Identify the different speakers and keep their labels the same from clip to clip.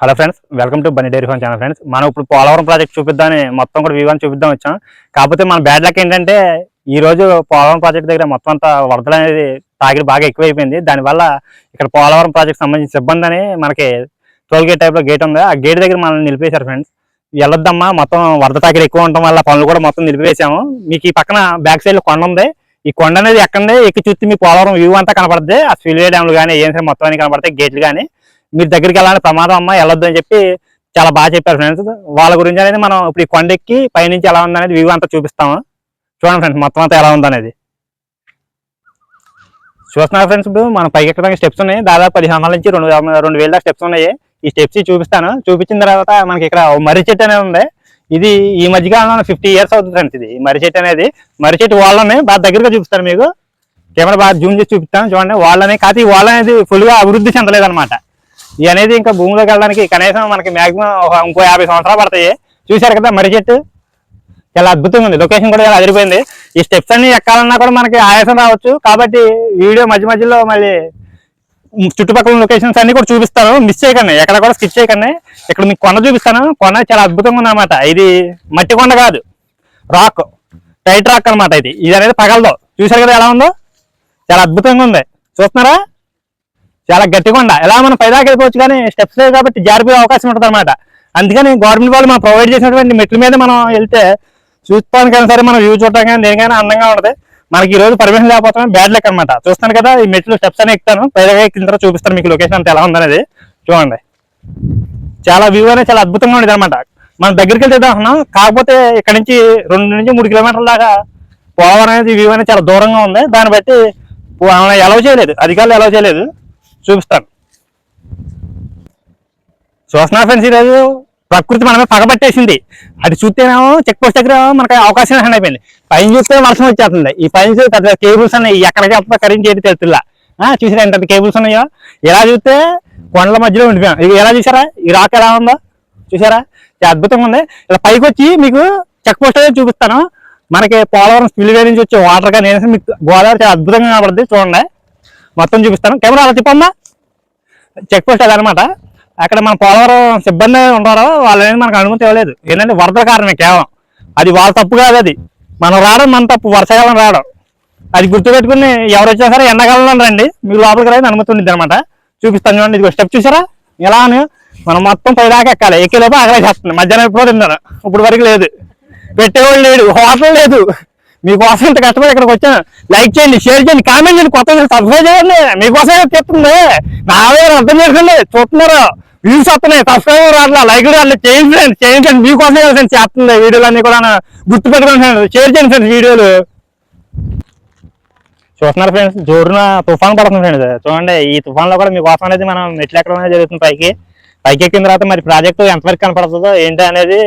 Speaker 1: Hello friends welcome to Bunny dairy farm channel friends మనం ఇప్పుడు Polavaram project చూపిద్దామని మొత్తం కూడా వివరణ చూపిద్దాం వచ్చాం. కాకపోతే మన బ్యాడ్ లక్ ఏంటంటే ఈ రోజు పోలవరం ప్రాజెక్ట్ దగ్గర మొత్తం అంతా వరదలు అనేది తాగిడి బాగా ఎక్కువైపోయింది. దానివల్ల ఇక్కడ పోలవరం ప్రాజెక్ట్ సంబంధించిన సిబ్బంది అని మనకి టోల్ గేట్ టైప్లో గేట్ ఉంది. ఆ గేట్ దగ్గర మనల్ని నిలిపేశారు ఫ్రెండ్స్ వెళ్ళొద్దమ్మా మొత్తం వరద తాకిడి ఎక్కువ ఉండటం వల్ల పనులు కూడా మొత్తం నిలిపేసాము మీకు ఈ పక్కన బ్యాక్ సైడ్లో కొండ ఉంది. ఈ కొండ అనేది ఎక్కడే ఎక్కి చూస్తే మీ పోలవరం వ్యూ అంతా కనపడుతుంది ఆ స్పిల్వే డ్యామ్లు కానీ ఏం సరే మొత్తం అన్ని కనపడతాయి గేట్లు కానీ మీరు దగ్గరికి వెళ్ళాలని ప్రమాదం అమ్మా వెళ్ళొద్దు అని చెప్పి చాలా బాగా చెప్పారు ఫ్రెండ్స్ వాళ్ళ గురించి అనేది మనం ఇప్పుడు ఈ కొండెక్కి పైనుంచి ఎలా ఉందనేది వ్యూ అంతా చూపిస్తాము. చూడండి ఫ్రెండ్స్ మొత్తం అంతా ఎలా ఉందనేది. చూస్తున్నారు ఫ్రెండ్స్ ఇప్పుడు మనం పైకి ఎక్కడానికి స్టెప్స్ ఉన్నాయి. దాదాపు పదిహేను సంవత్సరాల నుంచి రెండు రెండు వేల స్టెప్స్ ఉన్నాయి. ఈ స్టెప్స్ చూపిస్తాను. చూపించిన తర్వాత మనకి ఇక్కడ మర్రి చెట్టు అనేది ఉంది. ఇది ఈ మధ్యకాలంలో ఫిఫ్టీ ఇయర్స్ అవుతుంది ఫ్రెండ్స్ ఇది. మర్రి చెట్టు అనేది. మర్రి చెట్టు వాళ్ళని బాగా దగ్గరగా చూపిస్తాను మీకు. కెమెరా బాగా జూమ్ చేసి చూపిస్తాను. చూడండి వాళ్ళని కాదు ఈ వాళ్ళ అనేది ఫుల్గా అభివృద్ధి చెందలేదు అనమాట ఇవి అనేది ఇంకా భూమిలోకి వెళ్ళడానికి కనీసం మనకి మాక్సిమం ఒక ఇంకో యాభై సంవత్సరాలు పడతాయి. చూశారు కదా మర్రి చెట్టు? చాలా అద్భుతంగా ఉంది. లొకేషన్ కూడా చాలా అదిరిపోయింది. ఈ స్టెప్స్ అన్ని ఎక్కాలన్నా కూడా మనకి ఆయాసం రావచ్చు. కాబట్టి వీడియో మధ్య మధ్యలో మళ్ళీ చుట్టుపక్కల లొకేషన్స్ అన్ని కూడా చూపిస్తాను. మిస్ చేయకండి. ఎక్కడ కూడా స్కిప్ చేయకండి. ఇక్కడ మీకు కొండ చూపిస్తాను. కొండ చాలా అద్భుతంగా ఉంది అనమాట ఇది మట్టి కొండ కాదు. రాక్ టైట్ రాక్ అన్నమాట ఇది. ఇది అనేది పగలదు. చూసారు కదా ఎలా ఉందో? చాలా అద్భుతంగా ఉంది. చూస్తున్నారా? చాలా గట్టిగా ఉండ. ఎలా మనం పైదాకా వెళ్ళిపోవచ్చు కానీ స్టెప్స్ లేవు కాబట్టి జారిపోయే అవకాశం ఉంటుంది అనమాట అందుకని గవర్నమెంట్ వాళ్ళు మనం ప్రొవైడ్ చేసినటువంటి మెట్ల మీద మనం వెళ్తే చూస్తానికైనా సరే మనం వ్యూ చూడటానికి కానీ దేనికైనా అందంగా ఉంటుంది. మనకి ఈ రోజు పర్మిషన్ లేకపోతే బ్యాడ్ లెక్ అనమాట చూస్తాను కదా ఈ మెట్లు స్టెప్స్ అని ఎక్కుతాను. పైదాకా ఎక్కిన తర్వాత చూపిస్తాను మీకు లొకేషన్ అంత ఎలా ఉందనేది. చూడండి. చాలా వ్యూ అనేది చాలా అద్భుతంగా ఉండేది అనమాట మనం దగ్గరికి వెళ్తే అనుకున్నాం కాకపోతే ఇక్కడ నుంచి రెండు నుంచి మూడు కిలోమీటర్ల దాకా పోవడం అనేది వ్యూ అనేది చాలా దూరంగా ఉంది. దాన్ని బట్టి ఎలవ్ చేయలేదు. అధికారులు ఎలవ్ చేయలేదు. చూపిస్తాను. చూస్తున్నా ఫ్రెండ్స్ ఈరోజు ప్రకృతి మనమే పగబట్టేసింది. అది చూస్తేనేమో చెక్ పోస్ట్ దగ్గర మనకి అవకాశం హ్యాండ్ అయిపోయింది. పైన చూస్తే వర్షం వచ్చేస్తుంది. ఈ పైన చూస్తే పెద్ద కేబుల్స్ ఉన్నాయి. ఎక్కడికి వెళ్తా కరెంట్ ఏది తెలుతులా చూసారా ఎంత కేబుల్స్ ఉన్నాయో? ఇలా చూస్తే కొండల మధ్యలో ఉండిపోయాం. ఇవి ఎలా చూసారా? ఈ రాక్ ఎలా ఉందో? చూసారా? చాలా అద్భుతంగా ఉంది. ఇలా పైకి వచ్చి మీకు చెక్ పోస్ట్ అనేది చూపిస్తాను. మనకి పోలవరం స్పిల్వే నుంచి వచ్చే వాటర్ కానీ మీకు గోదావరి చాలా అద్భుతంగా కనబడుతుంది. చూడండి. మొత్తం చూపిస్తాను. కెమెరా అలా తిప్పమ్మా. చెక్ పోస్ట్ అదనమాట. అక్కడ మన పోలవరం సిబ్బంది ఉన్నారో వాళ్ళని మనకు అనుమతి ఇవ్వలేదు. ఏంటంటే వరద కారణమే కేవలం. అది వాళ్ళ తప్పు కాదు అది. మనం రావడం మన తప్పు వర్షాకాలం రావడం. అది గుర్తుపెట్టుకుని ఎవరు వచ్చినా సరే ఎండాకాలంలో రండి. మీకు లోపలికి రాని అనుమతి ఉంది అనమాట చూపిస్తాను చూడండి. ఇది స్టెప్ చూసారా? ఎలా అని మనం మొత్తం పైదాకా ఎక్కాలి. ఎక్కేలోపు ఆకలి చేస్తుంది మధ్యాహ్నం ఎప్పుడో తిన్నాను ఇప్పుడు వరకు లేదు. పెట్టేవాళ్ళు లేడు. హోటల్ లేదు. మీకోసం ఇంత కష్టపడి ఇక్కడికి వచ్చాను లైక్ చేయండి షేర్ చేయండి కామెంట్ చేయండి కొత్త సబ్స్క్రైబ్ చేయండి. మీకోసం చెప్తుంది. నా దగ్గర అర్థం చేసుకోండి. చూస్తున్నారు. వ్యూస్ వస్తున్నాయి. సబ్స్క్రైబ్ రాట్లా లైక్ రాట్లేదు చేయండి ఫ్రెండ్స్ చేయండి మీకోసం ఫ్రెండ్స్ చేస్తుంది వీడియోలు అన్ని కూడా. గుర్తుపెట్టుకోండి ఫ్రెండ్స్ షేర్ చేయండి ఫ్రెండ్స్ వీడియోలు. చూస్తున్నారు ఫ్రెండ్స్ జోరున తుఫాన్ పడుతుంది ఫ్రెండ్స్ చూడండి ఈ తుఫాన్లో కూడా మీకోసం అనేది మనం మెట్లు ఎక్కడం జరుగుతుంది పైకి. పైకి ఎక్కిన తర్వాత మరి ప్రాజెక్టు ఎంతవరకు కనపడుతుందో ఏంటి అనేది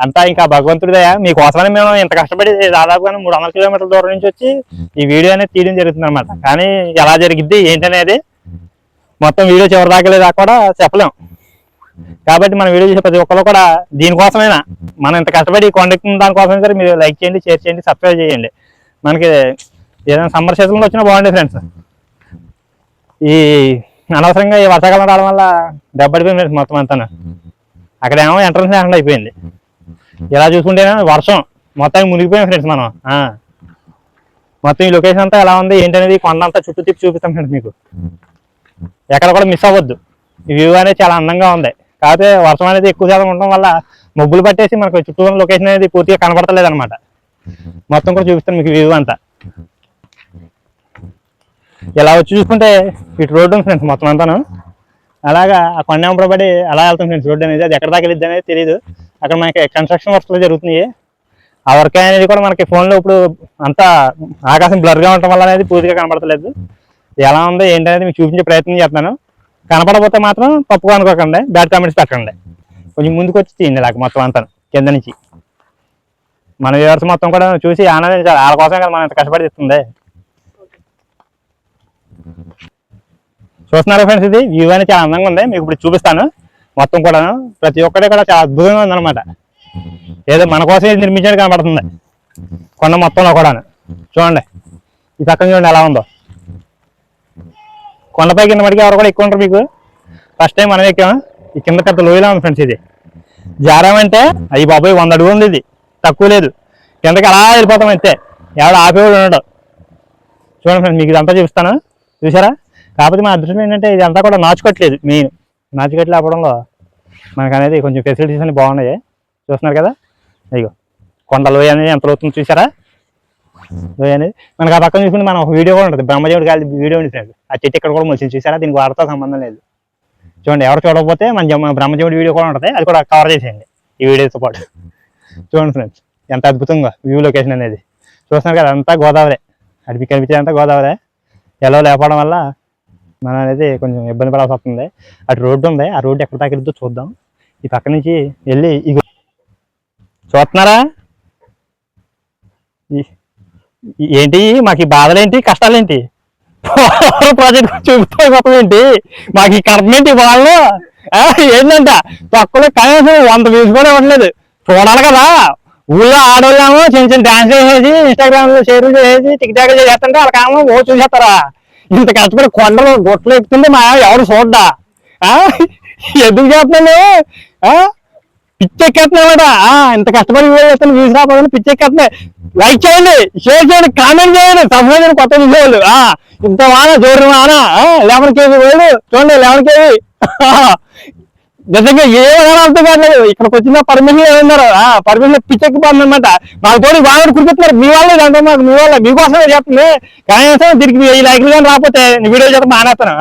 Speaker 1: అంతా ఇంకా భగవంతుడిదయ మీకోసమని మేము ఇంత కష్టపడి దాదాపుగా మూడు వందల కిలోమీటర్ల దూరం నుంచి వచ్చి ఈ వీడియో అనేది తీయడం జరుగుతుంది అనమాట కానీ ఎలా జరిగిద్ది ఏంటనేది మొత్తం వీడియో చివరి దాకా కూడా చెప్పలేం. కాబట్టి మన వీడియో చేసే ప్రతి ఒక్కరు కూడా దీనికోసమైనా మనం ఇంత కష్టపడి కొండెక్కిన దానికోసమే సరే మీరు లైక్ చేయండి షేర్ చేయండి సబ్స్క్రైబ్ చేయండి. మనకి ఏదైనా సమ్మర్ సీజన్లో వచ్చినా బాగుండేది ఫ్రెండ్స్. ఈ అనవసరంగా ఈ వర్షాకాలం రావడం వల్ల దెబ్బడిపోయింది మొత్తం అంతా అక్కడ ఏమో ఎంట్రన్స్ లేకుండా అయిపోయింది. ఇలా చూసుకుంటే వర్షం. మొత్తానికి మునిగిపోయాం ఫ్రెండ్స్ మనం. ఆ. మొత్తం ఈ లొకేషన్ అంతా ఎలా ఉంది? ఏంటనేది కొండ అంతా చుట్టూ తిప్పి చూపిస్తాం ఫ్రెండ్స్ మీకు. ఎక్కడ కూడా మిస్ అవ్వద్దు. ఈ వ్యూ అనేది చాలా అందంగా ఉంది. కాకపోతే వర్షం అనేది ఎక్కువ శాతం ఉండడం వల్ల మబ్బులు పట్టేసి మనకు చుట్టూ ఉన్న లొకేషన్ అనేది పూర్తిగా కనపడతలేదు అనమాట మొత్తం కూడా చూపిస్తాను మీకు వ్యూ అంతా. ఇలా వచ్చి చూసుకుంటే ఇటు రోడ్డు ఉంది ఫ్రెండ్స్ మొత్తం అంతాను. అలాగా ఆ కొండ పడి అలా వెళ్తాం ఫ్రెండ్స్ రోడ్డు అనేది. అది ఎక్కడ దాకా వెళ్ళిద్ది అనేది తెలియదు అక్కడ మనకి కన్స్ట్రక్షన్ వర్క్లు జరుగుతున్నాయి. ఆ వర్క్ అనేది కూడా మనకి ఫోన్లో ఇప్పుడు అంతా ఆకాశం బ్లర్గా ఉండటం వల్ల అనేది పూర్తిగా కనపడతలేదు ఎలా ఉందో ఏంటనేది మీకు చూపించే ప్రయత్నం చేస్తున్నాను. కనపడకపోతే మాత్రం తప్పుగా అనుకోకండి. బ్యాడ్ కామెంట్స్ పెట్టండి కొంచెం ముందుకు వచ్చి తీయండి నాకు మొత్తం అంతా కింద నుంచి. మన వ్యూవర్స్ మొత్తం కూడా చూసి ఆనందించాలి. వాళ్ళ కోసం కదా మనం ఎంత కష్టపడి ఇస్తుంది చూస్తున్నారా ఫ్రెండ్స్ ఇది? వ్యూ అనేది చాలా అందంగా ఉంది. మీకు ఇప్పుడు చూపిస్తాను. మొత్తం కూడా ప్రతి ఒక్కటి కూడా చాలా అద్భుతంగా ఉందన్నమాట. ఏదో మన కోసం ఇది నిర్మించినట్టు కనబడుతుంది. కొండ మొత్తంలో కూడా. చూడండి. ఈ పక్కన చూడండి ఎలా ఉందో. కొండపై కింద మటుకు ఎవరు కూడా ఎక్కువ ఉంటారు మీకు? ఫస్ట్ టైం మనం ఎక్కాము? ఈ కింద పెద్ద లోయలా ఉంది ఫ్రెండ్స్ ఇది. జారామంటే అయ్యి బాబాయ్ వంద అడుగు ఉంది ఇది. తక్కువ లేదు. కిందకి అలా వెళ్ళిపోతాం అంతే. ఎవడు ఆపేవాడు ఉండడు. చూడండి ఫ్రెండ్స్ మీకు ఇదంతా చూపిస్తాను? చూసారా? కాకపోతే మా అదృష్టం ఏంటంటే ఇదంతా కూడా నాచుకోవట్లేదు మెయిన్. నాచుకట్లు ఆపడంలో మనకు అనేది కొంచెం ఫెసిలిటీస్ అన్ని బాగున్నాయి. చూస్తున్నారు కదా? అయ్యో కొండ లోయ అనేది ఎంత అవుతుంది చూసారా లోయ అనేది మనకు ఆ పక్కన చూసుకుంటే మనం ఒక వీడియో కూడా ఉంటుంది. బ్రహ్మదేవుడు కాదు వీడియో ఉంటుంది ఆ చెట్టు ఇక్కడ కూడా మొలిచింది చూసారా దీనికి వారితో సంబంధం లేదు. చూడండి ఎవరు చూడకపోతే మన బ్రహ్మదేవుడి వీడియో కూడా ఉంటుంది. అది కూడా కవర్ చేసేయండి ఈ వీడియోతో పాటు. చూడండి ఫ్రెండ్స్ ఎంత అద్భుతంగా వ్యూ లొకేషన్ అనేది. చూస్తున్నారు కదా అంతా గోదావరి. అడిపి మీకు కనిపించేది అంతా గోదావరి. ఎలా లేకపోవడం వల్ల మనం అనేది కొంచెం ఇబ్బంది పడాల్సి వస్తుంది. అటు రోడ్డు ఉంది. ఆ రోడ్డు ఎక్కడ దాకా చూద్దాం. ఈ పక్క నుంచి వెళ్ళి ఇగో చూస్తున్నారా? ఏంటి? మాకు ఈ బాధలేంటి? కష్టాలేంటి? ప్రాజెక్ట్ చూపిస్తే మొత్తం ఏంటి? మాకు ఈ కర్మేంటి వాళ్ళు ఏంటంట తక్కువ కనీసం వంద వ్యూస్ కూడా ఇవ్వట్లేదు. చూడాలి కదా. ఊళ్ళో ఆడవాళ్ళేమో చిన్న చిన్న డాన్స్ చేసేసి ఇన్స్టాగ్రామ్లో షేర్లు చేసేసి టిక్ టాక్ చేస్తుంటే వాళ్ళకేమో ఓ చూసేస్తారా? ఇంత కష్టపడి కొండలు గుట్టలు ఎక్కుతుంది మా ఎవరు చూడ్డా? ఎందుకు చేస్తున్నాను పిచ్చెక్కేస్తున్నావాడా ఇంత కష్టపడి వీడియో చేస్తాను వ్యూస్ పిచ్చెక్కేస్తున్నాయి. లైక్ చేయండి షేర్ చేయండి కామెంట్ చేయండి సబ్స్క్రైబ్ కొత్త విషయాలు ఆ, ఇంత వానా జోరు వానా. లెవెన్ కేజీ వేలు. చూడండి లెవెన్ కేజీ. నిజంగా ఏమైనా అర్థం కావట్లేదు. ఇక్కడికి వచ్చిన పర్మిషన్ ఏమన్నారు ఆ పర్మిషన్ పిచ్చెక్కి అనమాట మాకు తోడి బాగా కురిపిస్తున్నారు. మీ వాళ్ళే దాంట్లో మాకు మీ వాళ్ళ మీకోసమే చెప్తుంది కానీ దీనికి ఈ లైక్లు కానీ రాకపోతే వీడియో చేత మానేస్తాను.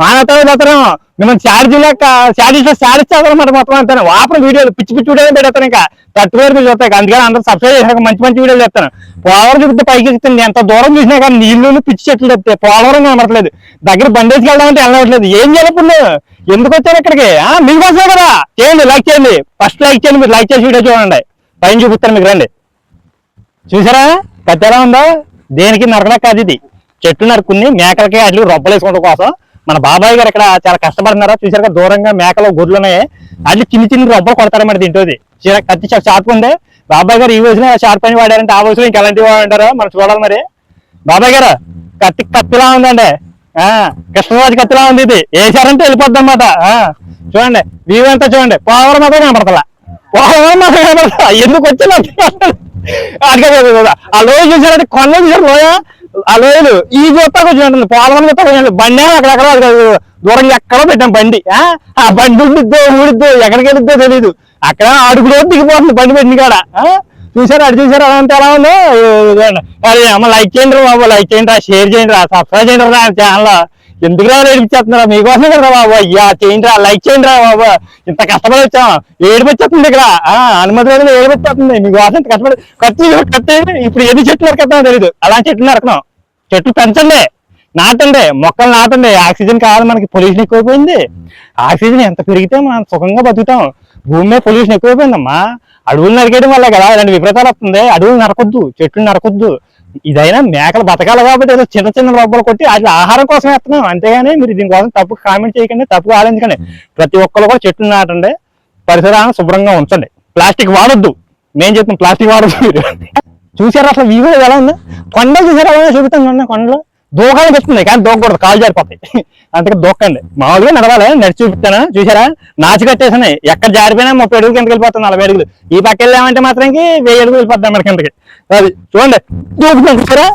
Speaker 1: ఆ, మానేస్తాను మిమ్మల్ని ఛార్జీ లెక్క ఛార్జీ ఛార్జ్ చేస్తారన్నమాట మొత్తం అంతా. వాపన వీడియోలు పిచ్చి పిచ్చి వీడియోలు పెడతాను ఇంకా. తట్టు వేరు మీరు చూస్తాయి అందుకని అందరూ సబ్స్క్రైబ్ చేశాక మంచి మంచి వీడియోలు చేస్తాను. పోలవరం చూపితే పైకి ఎక్కుతుంది ఎంత దూరం చూసినా కానీ నీళ్ళు పిచ్చి చెట్లు చెప్తే పోలవరం కనబడట్లేదు. దగ్గర బండేజ్కి వెళ్దామంటే వెళ్ళవట్లేదు ఏం చేయాలి ఎందుకు వచ్చారు ఇక్కడికి? ఆ మీకోసమే కదా. చేయండి లైక్ చేయండి. ఫస్ట్ లైక్ చేయండి మీరు లైక్ చేసి వీడియో చూడండి. పైన చూపిస్తాను మీకు రండి. చూసారా? కత్తి ఎలా ఉందో? దేనికి నరకడా కాదు ఇది. చెట్లు నరుకుంది మేకలకి అట్లు రొబ్బలు వేసుకోవడం కోసం. మన బాబాయ్ గారు ఇక్కడ చాలా కష్టపడుతున్నారా చూసారు కదా దూరంగా మేకలు గొర్రెలు ఉన్నాయి అట్లా చిన్న చిన్న రొబ్బలు కొడతారన్నమాట దీంట్లో కత్తి షార్ప్ ఉంది బాబాయ్ గారు ఈ వయసులో షార్ప్ అని వాడారంటే ఆ వయసులో ఇంకా ఎలాంటివి వాడారో మనం చూడాలి మరి బాబాయ్ గారు కత్తి కత్తిలా ఉందండి ఆ కృష్ణరాజు కత్తిలా ఉంది ఇది వేసారంటే వెళ్ళిపోద్ది అనమాట చూడండి వ్యూ అంతా చూడండి పోవరం మాత్రం కనపడతలా పోవరం మాత్రం కనపడతా ఎందుకు వచ్చింది అడిగే ఆ లోయ చూసారంటే కొండ చూసారు లోయ ఆ లోయలు ఈ చూస్తా కూర్చుంటుంది పోలవరం చూస్తా కూర్చుంటుంది బండి ఏమో అది దూరంగా ఎక్కడో పెట్టాం బండి. ఆ? ఆ బండి ఉండిద్దో ఊడిద్దో ఎక్కడికి వెళ్ళిద్దో తెలియదు అక్కడ అడుగులో దిగిపోతుంది బండి పెట్టిన కాడ. ఆ? చూసారా అటు చూసారా అదంతా ఎలా ఉందో? అరే అమ్మ లైక్ చేయండి రా బాబు లైక్ చేయండి రా షేర్ చేయండి రా సబ్స్క్రైబ్ చేయండి రా ఛానల్ ఎందుకు రా ఏడిపించేస్తున్నారా మీకోసమే కదా బాబు. అయ్యా చేయండి రా లైక్ చేయండి రా బాబు. ఇంత కష్టపడి వచ్చాం. ఏడిపించేస్తుంది ఇక్కడ. ఆ, అనుమతి లేదు ఏడిపించేస్తుంది మీకోసం ఇంత కష్టపడి కట్టి కత్తి ఇప్పుడు ఎన్ని చెట్లు నరకెత్తామో తెలియదు అలాంటి చెట్లు నరకడం చెట్లు పెంచండి నాటండి మొక్కలు నాటండి. ఆక్సిజన్ కావాలి మనకి పొల్యూషన్ ఎక్కువైపోయింది. ఆక్సిజన్ ఎంత పెరిగితే మనం సుఖంగా బతుకుతాం. భూమి మీద పొల్యూషన్ ఎక్కువైపోయిందమ్మా. అడవులు నరికేయడం వల్ల కదా ఇలాంటి విపరీతాలు వస్తుంది అడవులు నరకొద్దు చెట్లు నరకొద్దు. ఇదైనా మేకలు బతకాలి కాబట్టి ఏదో చిన్న చిన్న రొబ్బలు కొట్టి అది ఆహారం కోసం వేస్తున్నాం. అంతేగాని మీరు దీనికోసం తప్పు కామెంట్ చేయకండి తప్పు ఆలోచించకండి. ప్రతి ఒక్కరు కూడా చెట్లు నాటండి పరిసరాలను శుభ్రంగా ఉంచండి. ప్లాస్టిక్ వాడొద్దు. మేము చెప్తాం ప్లాస్టిక్ వాడొద్దు. మీరు చూసారా అసలు వ్యూ ఎలా ఉంది? కొండ చూసారా? ఎలా కొండ కొండలో. దూకాలు పెట్టున్నాయి కానీ దూకకూడదు కాలు జారిపోతాయి. అందుకే దూకండి. మామూలుగా నడవాలి నడిచి చూపిస్తాను? చూసారా? నాచి కట్టేసినాయి. ఎక్కడ జారిపోయినా ముప్పై అడుగులు కిందకి వెళ్ళిపోతాం నలభై అడుగులు. ఈ పక్క వెళ్ళామంటే మాత్రంకి వెయ్యి అడుగులు వెళ్ళిపోతాం మన కిందకి. అది చూడండి. దూకుతాం చూసారా?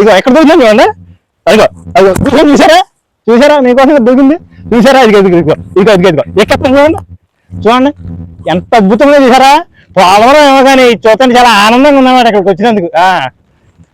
Speaker 1: ఇగో ఎక్కడ దూకుతాం చూడండి. అదిగో అదిగో దూకం చూసారా? చూసారా? మీకోసం దూకింది? చూసారా? ఇది ఇదిగో ఇదిగో ఇదిగో ఇదిగో ఇదిగో ఎక్కడ చూడండి. చూడండి. ఎంత అద్భుతంగా చూసారా? పోలవరం ఏమో కానీ చూస్తాను చాలా ఆనందంగా ఉన్నమాట ఇక్కడికి వచ్చినందుకు. ఆ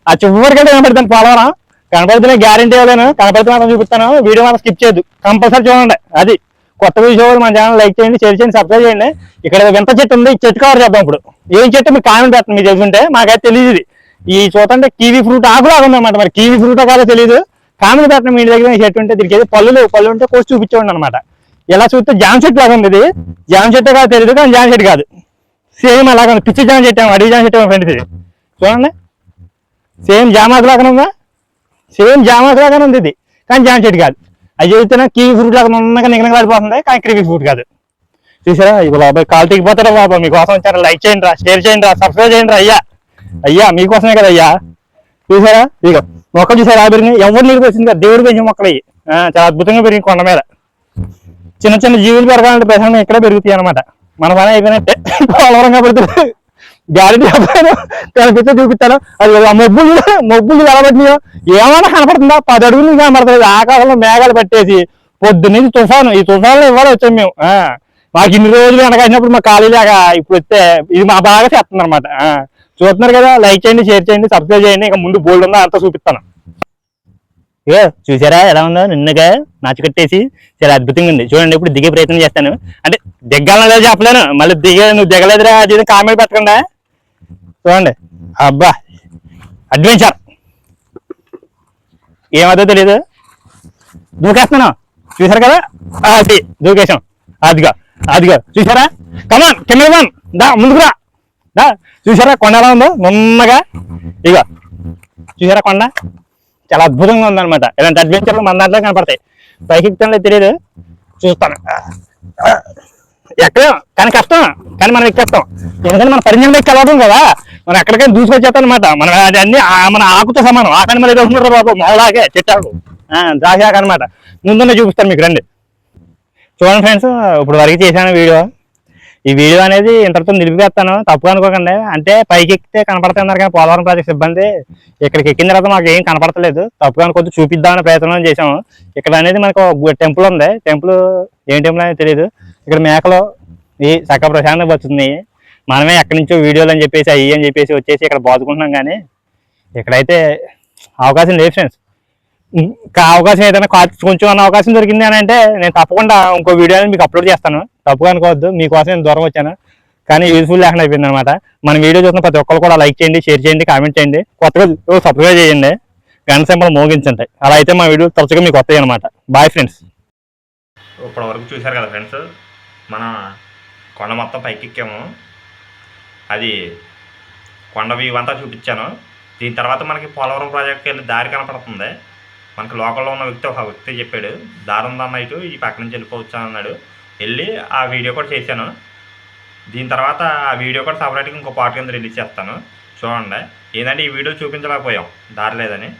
Speaker 1: ఆ చివరికంటే కనపడుతుంది పోలవరం. కనపడుతున్నా గ్యారంటీ ఇవ్వలేను. కనపడితే మాత్రం చూపిస్తాను. వీడియో మాత్రం స్కిప్ చేయొద్దు. కంపల్సరీ చూడండి. అది కొత్త వీడియో మన ఛానల్ లైక్ చేయండి షేర్ చేయండి సబ్స్క్రైబ్ చేయండి. ఇక్కడ వింత చెట్టు ఉంది ఈ చెట్టు కవర్ చేద్దాం ఇప్పుడు. ఏం చెట్టు మీకు కామెంట్ పెట్టండి మీకు తెలుసుంటే మాకైతే తెలియదు ఇది. ఈ చూడండి కీవీ ఫ్రూట్ ఆకులాగా ఉందన్నమాట మరి. కీవీ ఫ్రూట్ కాదో తెలియదు కామెంట్ పెట్టండి మీ దగ్గర చెట్టు ఉంటే. దీనికి ఏదో పళ్ళు పళ్ళు ఉంటే కోసి చూపించండి అనమాట ఇలా చూస్తే జామ చెట్టు లాగా ఉంది ఇది. జామ చెట్టు కాదు తెలియదు కానీ జామ చెట్టు కాదు. సేమ్ అలాగే ఉంది. పిచ్చి జామ చెట్టు అడవి జామ చెట్టు ఫ్రెండ్స్ ఇది. చూడండి. సేమ్ జామాకు లాగానే ఉందా? సేమ్ జామాకు లాగానే ఉంది ఇది. కానీ జామ చెట్టు కాదు. అది చెబుతున్నా కీవీ ఫ్రూట్ లాగా ఉన్నగా నిగన పడిపోతుంది. కానీ కివీ ఫ్రూట్ కాదు. చూసారా? ఇది బాబాయ్ కాల్ తెగిపోతారా బాబా. మీకోసం వచ్చారా. లైక్ చేయండి రా షేర్ చేయండి రా సబ్స్క్రైబ్ చేయండి రా అయ్యా. అయ్యా మీకోసమే కదా అయ్యా. చూసారా? ఇక మొక్కలు చూసారా ఆ పెరిగినాయి ఎవరు నీకు పోసింది? కదా దేవుడు పెంచిన మొక్కలు అయ్యి. చాలా అద్భుతంగా పెరిగింది కొండ మీద. చిన్న చిన్న జీవులు పెరగాలంటే ప్రశాంతం ఇక్కడే పెరుగుతాయి అనమాట మన పని అయిపోయినట్టే. పోలవరం కాబట్టి గ్యారెంటీ చెప్పాను కనిపిస్తే చూపిస్తాను. అది మబ్బులు మబ్బులు ఎలా ఏమైనా కనపడుతుందా? పది అడుగులు కనబడుతుంది ఆకాశంలో మేఘాలు పట్టేసి పొద్దు తుఫాను. ఈ తుఫాన్లో ఇవ్వాలి వచ్చాం మేము. ఆ, మాకు ఇన్ని రోజులు వెనకైనప్పుడు మా ఖాళీ లేక ఇప్పుడు వస్తే ఇది మా బాగా చేస్తుంది అనమాట చూస్తున్నారు కదా? లైక్ చేయండి షేర్ చేయండి సబ్స్క్రైబ్ చేయండి. ఇంకా ముందు బోల్డ్ ఉందో అంతా చూపిస్తాను. ఏ చూసారా ఎలా ఉందో? నిన్నగా నాచు కట్టేసి చాలా అద్భుతంగా ఉంది. చూడండి ఇప్పుడు దిగే ప్రయత్నం చేస్తాను. అంటే దిగ్గాలని లేదు చెప్పలేను. మళ్ళీ దిగ నువ్వు దిగలేదురా అది కామెడీ కామెంట్ పెట్టకుండా. చూడండి. అబ్బా. అడ్వెంచర్. ఏమదో తెలియదు దూకేస్తున్నాను చూసారు కదా? అది. దూకేశాం. అదిగా. అదిగా. చూసారా కమాన్ కెమెరా వన్ దా ముందుకురా దా. చూసారా కొండ ఎలా ఉందో? నున్నగా. ఇగో చూసారా కొండ? చాలా అద్భుతంగా ఉందన్నమాట. ఇలాంటి అడ్వెంచర్లు మన దాంట్లో కనపడతాయి. పైకి ఎక్కుతానో తెలియదు చూస్తాను. ఎక్కడ కానీ కష్టం కానీ మనం ఎక్కేస్తాం. ఎందుకంటే మన పరిణామం ఎక్కి అలవాటు కదా. మనం ఎక్కడికైనా దూసుకొచ్చేస్తాం అనమాట మనం అన్ని మన ఆకుతో సమానం. ఆకని మరి వస్తున్నారు బాబు మొదలాగే చెట్టాకు. ద్రాక్షాక అనమాట ముందున్న చూపిస్తాను మీకు రండి. చూడండి ఫ్రెండ్స్ ఇప్పుడు వరకు చేశాను వీడియో. ఈ వీడియో అనేది ఇంతటితో నిలిపివేస్తాను. తప్పు అనుకోకండి. అంటే పైకి ఎక్కితే కనపడుతున్నారు కానీ పోలవరం ప్రాజెక్ట్ సిబ్బంది ఇక్కడికి ఎక్కిన తర్వాత మాకు ఏం కనపడతలేదు. తప్పుగా అనుకోవద్దు చూపిద్దామని ప్రయత్నం చేసాము ఇక్కడ అనేది మనకు టెంపుల్ ఉంది. టెంపుల్ ఏం టెంపుల్ అనేది తెలియదు ఇక్కడ మేకలు ఈ చక్క ప్రశాంతంగా బతుకుతున్నాయి మనమే ఎక్కడి నుంచో వీడియోలు అని చెప్పేసి అయ్యి అని చెప్పేసి వచ్చేసి ఇక్కడ బాదుకుంటున్నాం కానీ ఇక్కడైతే అవకాశం లేదు ఫ్రెండ్స్ ఇంకా అవకాశం ఏదైనా కొంచెం అన్న అవకాశం దొరికింది అని అంటే నేను తప్పకుండా ఇంకో వీడియోని మీకు అప్లోడ్ చేస్తాను. తప్పుగా అనుకోవద్దు మీకోసం నేను దూరం వచ్చాను. కానీ యూజ్ఫుల్ లేకుండా అయిపోయింది అనమాట మన వీడియో చూసిన ప్రతి ఒక్కరు కూడా లైక్ చేయండి షేర్ చేయండి కామెంట్ చేయండి. కొత్తగా సబ్స్క్రైబ్ చేయండి. గంట సింబల్ మోగించండి అలా అయితే మా వీడియో తరచుగా మీకు వస్తాయి అనమాట బాయ్ ఫ్రెండ్స్
Speaker 2: ఇప్పటి వరకు చూశారు కదా ఫ్రెండ్స్ మన కొండ మొత్తం పైకి ఎక్కాము అది కొండ వ్యూ అంతా చూపించాను. దీని తర్వాత మనకి పోలవరం ప్రాజెక్ట్కి వెళ్ళి దారి కనపడుతుంది. మనకి లోకల్లో ఉన్న వ్యక్తి ఒక వ్యక్తి చెప్పాడు దారి ఉందన్న ఇటు ఈ పక్క నుంచి వెళ్ళిపోవచ్చు అన్నాడు. వెళ్ళి ఆ వీడియో కూడా చేశాను. దీని తర్వాత ఆ వీడియో కూడా సపరేట్గా ఇంకో పార్ట్ కింద రిలీజ్ చేస్తాను. చూడండి. ఏంటంటే ఈ వీడియో చూపించలేకపోయాం. దారి లేదని.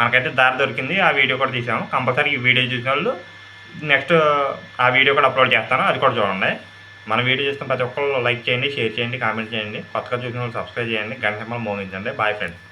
Speaker 2: మనకైతే దారి దొరికింది. ఆ వీడియో కూడా తీసాము. కంపల్సరీ ఈ వీడియో చూసిన వాళ్ళు నెక్స్ట్ ఆ వీడియో కూడా అప్లోడ్ చేస్తాను. అది కూడా చూడండి. మన వీడియో చూస్తున్న ప్రతి ఒక్కరు లైక్ చేయండి షేర్ చేయండి కామెంట్ చేయండి. కొత్తగా చూసిన వాళ్ళు సబ్స్క్రైబ్ చేయండి. గంట మోగించండి. Bye friends.